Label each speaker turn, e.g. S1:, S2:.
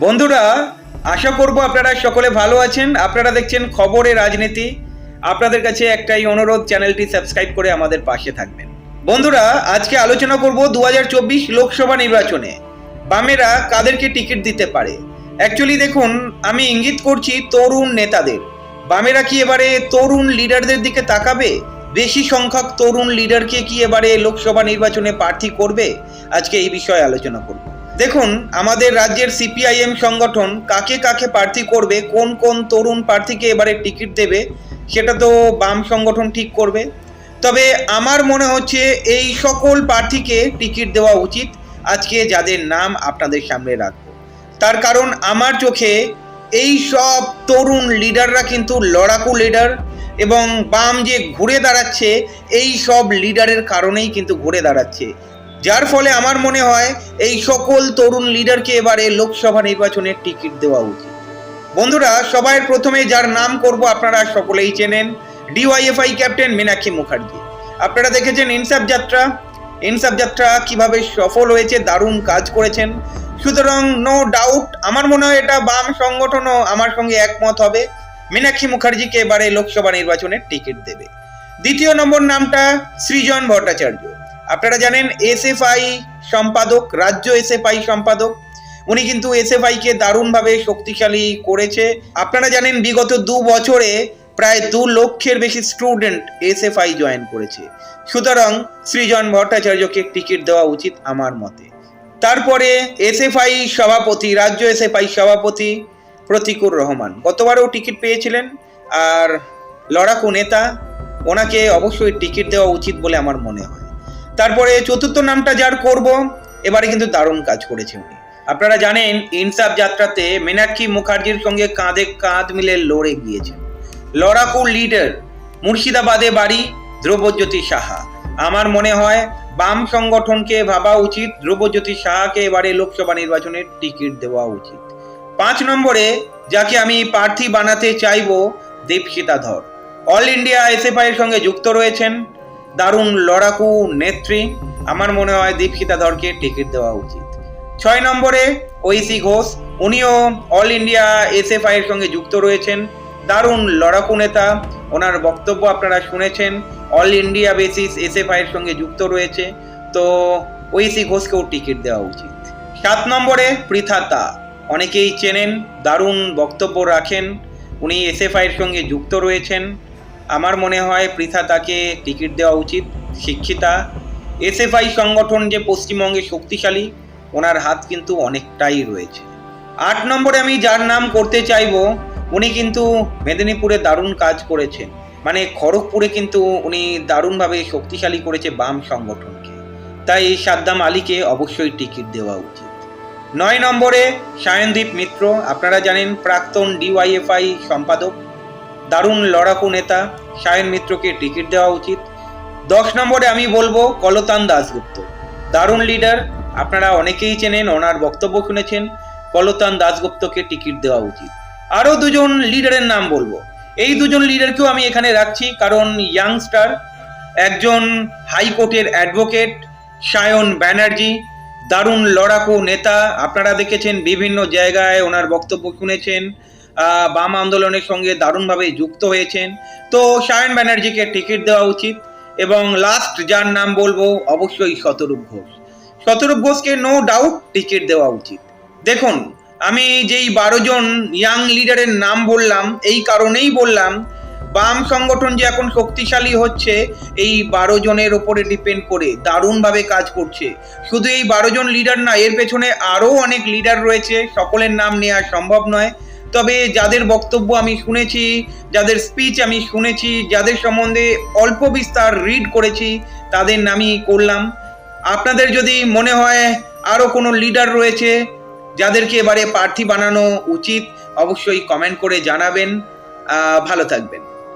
S1: বন্ধুরা, আশা করব আপনারা সকলে ভালো আছেন। আপনারা দেখছেন খবরে রাজনীতি। আপনাদের কাছে একটাই অনুরোধ, চ্যানেলটি সাবস্ক্রাইব করে আমাদের পাশে থাকবেন। বন্ধুরা, আজকে আলোচনা করব দু হাজার চব্বিশ লোকসভা নির্বাচনে। বামেরা কাদেরকে টিকিট দিতে পারে? অ্যাকচুয়ালি দেখুন, আমি ইঙ্গিত করছি তরুণ নেতাদের। বামেরা কি এবারে তরুণ লিডারদের দিকে তাকাবে? বেশি সংখ্যক তরুণ লিডারকে কি এবারে লোকসভা নির্বাচনে প্রার্থী করবে? আজকে এই বিষয়ে আলোচনা করব। দেখুন, আমাদের রাজ্যের সিপিআইএম সংগঠন কাকে কাকে প্রার্থী করবে, কোন কোন তরুণ প্রার্থীকে এবারে টিকিট দেবে, সেটা তো বাম সংগঠন ঠিক করবে। তবে আমার মনে হচ্ছে এই সকল প্রার্থীকে টিকিট দেওয়া উচিত। আজকে যাদের নাম আপনাদের সামনে রাখব। তার কারণ আমার চোখে এই সব তরুণ লিডাররা কিন্তু লড়াকু লিডার এবং বাম যে ঘুরে দাঁড়াচ্ছে, এই সব লিডারের কারণেই কিন্তু ঘুরে দাঁড়াচ্ছে। যার ফলে আমার মনে হয় এই সকল তরুণ লিডারকে এবারে লোকসভা নির্বাচনে টিকিট দেওয়া উচিত। বন্ধুরা সবাই প্রথমে যার নাম করব আপনারা সকলেই চেনেন ডিওয়াইএফআই ক্যাপ্টেন মীনাক্ষী মুখার্জি। আপনারা দেখেছেন ইনসাফ যাত্রা। ইনসাফ যাত্রা কীভাবে সফল হয়েছে, দারুণ কাজ করেছেন। সুতরাং নো ডাউট আমার মনে হয় এটা বাম সংগঠনও আমার সঙ্গে একমত হবে। মীনাক্ষী মুখার্জিকে এবারে লোকসভা নির্বাচনের টিকিট দেবে। দ্বিতীয় নম্বর নামটা সৃজন ভট্টাচার্য। আপনারা জানেন এসএফআই সম্পাদক, রাজ্য এসএফআই সম্পাদক, উনি কিন্তু এসএফআইকে দারুণভাবে শক্তিশালী করেছে। আপনারা জানেন বিগত দু বছরে প্রায় দু লক্ষের বেশি স্টুডেন্ট এসএফআই জয়েন করেছে। সুতরাং সৃজন ভট্টাচার্যকে টিকিট দেওয়া উচিত আমার মতে। তারপরে এসএফআই সভাপতি, রাজ্য এসএফআই সভাপতি প্রতিকুর রহমান গতবারও টিকিট পেয়েছিলেন। আর লড়াকু নেতা, ওনাকে অবশ্যই টিকিট দেওয়া উচিত বলে আমার মনে হয়। তারপরে চতুর্থ নামটা যার করব, এবারে কিন্তু দারুণ কাজ করেছে উনি। আপনারা জানেন, ইনসাফ যাত্রাতে মীনাক্ষী মুখার্জির সঙ্গে কাঁধে কাঁধ মিলে লড়ে গিয়েছেন। লড়াকু লিডার মুর্শিদাবাদে বাড়ি ধ্রুবজ্যোতি সাহা। আমার মনে হয়, বাম সংগঠনকে ভাবা উচিত, ধ্রুবজ্যোতি সাহাকে এবারে লোকসভা নির্বাচনের টিকিট দেওয়া উচিত। পাঁচ নম্বরে, যাকে আমি প্রার্থী বানাতে চাইব দীপশিতা ধর অল ইন্ডিয়া এসএফআই এর সঙ্গে যুক্ত রয়েছেন দারুণ লড়াকু নেত্রী। আমার মনে হয় দীপশিতা ধরকে টিকিট দেওয়া উচিত। ছয় নম্বরে ঐশী ঘোষ, উনিও অল ইন্ডিয়া এসএফআই এর সঙ্গে যুক্ত রয়েছেন। দারুণ লড়াকু নেতা, ওনার বক্তব্য আপনারা শুনেছেন। অল ইন্ডিয়া বেসিস এসএফআই এর সঙ্গে যুক্ত রয়েছে। তো ঐশী ঘোষকেও টিকিট দেওয়া উচিত। সাত নম্বরে পৃথাতা অনেকেই চেনেন, দারুণ বক্তব্য রাখেন। উনি এসএফআই এর সঙ্গে যুক্ত রয়েছেন। আমার মনে হয় পৃথা তাকে টিকিট দেওয়া উচিত, শিক্ষিতা। এসএফআই সংগঠন যে পশ্চিমবঙ্গে শক্তিশালী, ওনার হাত কিন্তু অনেকটাই রয়েছে। আট নম্বরে আমি যার নাম করতে চাইব, উনি কিন্তু মেদিনীপুরে দারুণ কাজ করেছেন। মানে খড়গপুরে কিন্তু উনি দারুণভাবে শক্তিশালী করেছে বাম সংগঠনকে। তাই এই সাদ্দাম আলীকে অবশ্যই টিকিট দেওয়া উচিত। নয় নম্বরে সায়নদীপ মিত্র, আপনারা জানেন প্রাক্তন ডিওয়াইএফআই সম্পাদক। দারুণ লড়াকু নেতা সায়ন মিত্রকে টিকিট দেওয়া উচিত। দশ নম্বরে আমি বলব কলতান দাসগুপ্ত দারুণ লিডার, আপনারা অনেকেই চেনেন, ওনার বক্তব্য শুনেছেন, কলতান দাসগুপ্তকে টিকিট দেওয়া উচিত। আরও দুজন লিডারের নাম বলব। এই দুজন লিডারকেও আমি এখানে রাখছি কারণ ইয়াংস্টার, একজন হাইকোর্টের অ্যাডভোকেট, সায়ন ব্যানার্জি, দারুণ লড়াকু নেতা, আপনারা দেখেছেন বিভিন্ন জায়গায় ওনার বক্তব্য শুনেছেন। বাম আন্দোলনের সঙ্গে দারুণভাবে যুক্ত হয়েছেন। তো সায়ন ব্যানার্জিকে টিকিট দেওয়া উচিত এবং লাস্ট যার নাম বলব, অবশ্যই শতরূপ ঘোষ। শতরূপ ঘোষকে নো ডাউট টিকিট দেওয়া উচিত। দেখুন, আমি যেই বারো জন ইয়াং লিডারের নাম বললাম, এই কারণেই বললাম, বাম সংগঠন যে এখন শক্তিশালী হচ্ছে, এই বারো জনের ওপরে ডিপেন্ড করে দারুণভাবে কাজ করছে। শুধু এই বারো জন লিডার না, এর পেছনে আরও অনেক লিডার রয়েছে, সকলের নাম নেওয়া সম্ভব নয়। তবে যাদের বক্তব্য আমি শুনেছি, যাদের স্পিচ আমি শুনেছি, যাদের সম্বন্ধে অল্প বিস্তার রিড করেছি, তাদের নামই করলাম। আপনাদের যদি মনে হয় আরও কোনো লিডার রয়েছে, যাদেরকে এবারে প্রার্থী বানানো উচিত, অবশ্যই কমেন্ট করে জানাবেন। ভালো থাকবেন।